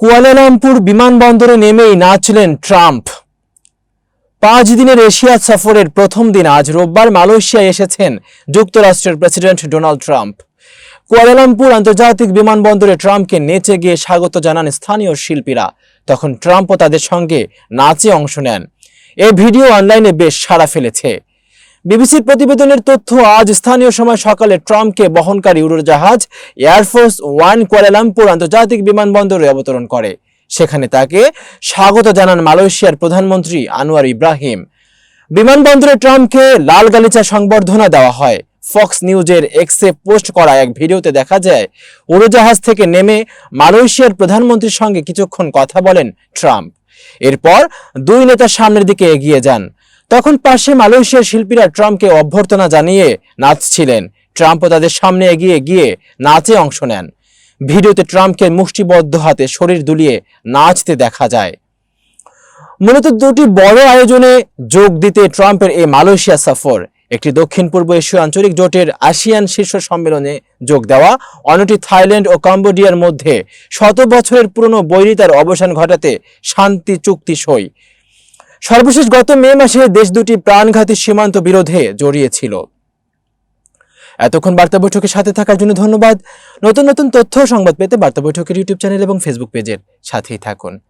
Kuala Lumpur বিমানবন্দরে নেমেই নাচলেন Trump. পাঁচ দিনের এশিয়া সফরের প্রথম দিন আজ রোববার মালয়েশিয়ায় এসেছেন যুক্তরাষ্ট্রের প্রেসিডেন্ট ডোনাল্ড ট্রাম্প। কুয়ালালামপুর আন্তর্জাতিক বিমানবন্দরে ট্রাম্পকে নেচে গিয়ে স্বাগত জানান স্থানীয় শিল্পীরা। তখন ট্রাম্পও তাদের সঙ্গে নাচে অংশ নেন। এ ভিডিও অনলাইনে বেশ সাড়া ফেলেছে। বিবিসির প্রতিবেদনের তথ্য, আজ স্থানীয় সময় সকালে ট্রাম্পকে বহনকারী উড়োজাহাজ এয়ারফোর্স ওয়ান কুয়ালালামপুর আন্তর্জাতিক বিমানবন্দরে অবতরণ করে। সেখানে তাকে স্বাগত জানান মালয়েশিয়ার প্রধানমন্ত্রী আনোয়ার ইব্রাহিম। বিমানবন্দরে ট্রাম্পকে লাল গালিচা সংবর্ধনা দেওয়া হয়। ফক্স নিউজের এক্সে পোস্ট করা এক ভিডিওতে দেখা যায়, উড়োজাহাজ থেকে নেমে মালয়েশিয়ার প্রধানমন্ত্রীর সঙ্গে কিছুক্ষণ কথা বলেন ট্রাম্প। এরপর দুই নেতা সামনের দিকে এগিয়ে যান। তখন পাশে মালয়েশিয়ার শিল্পীরা ট্রাম্পকে অভ্যর্থনা জানিয়ে নাচছিলেন ট্রাম্পও তাদের সামনে এগিয়ে গিয়ে নাচে অংশ নেন। ভিডিওতে ট্রাম্পকে মুষ্টিবদ্ধ হাতে শরীর দুলিয়ে নাচতে দেখা যায়। মূলত দুটি বড় আয়োজনে যোগ দিতে ট্রাম্পের এই মালয়েশিয়া সফর, একটি দক্ষিণ পূর্ব এশীয় আঞ্চলিক জোটের আসিয়ান শীর্ষ সম্মেলনে যোগ দেওয়া, অন্যটি থাইল্যান্ড ও কম্বোডিয়ার মধ্যে শত বছরের পুরনো বৈরিতার অবসান ঘটাতে শান্তি চুক্তি সই। সর্বশেষ গত মে মাসে দেশ দুটি প্রাণঘাতী সীমান্ত বিরোধে জড়িয়েছিল। এতক্ষণ বার্তা বৈঠকের সাথে থাকার জন্য ধন্যবাদ। নতুন নতুন তথ্য সংবাদ পেতে বার্তা বৈঠকের ইউটিউব চ্যানেল এবং ফেসবুক পেজের সাথেই থাকুন।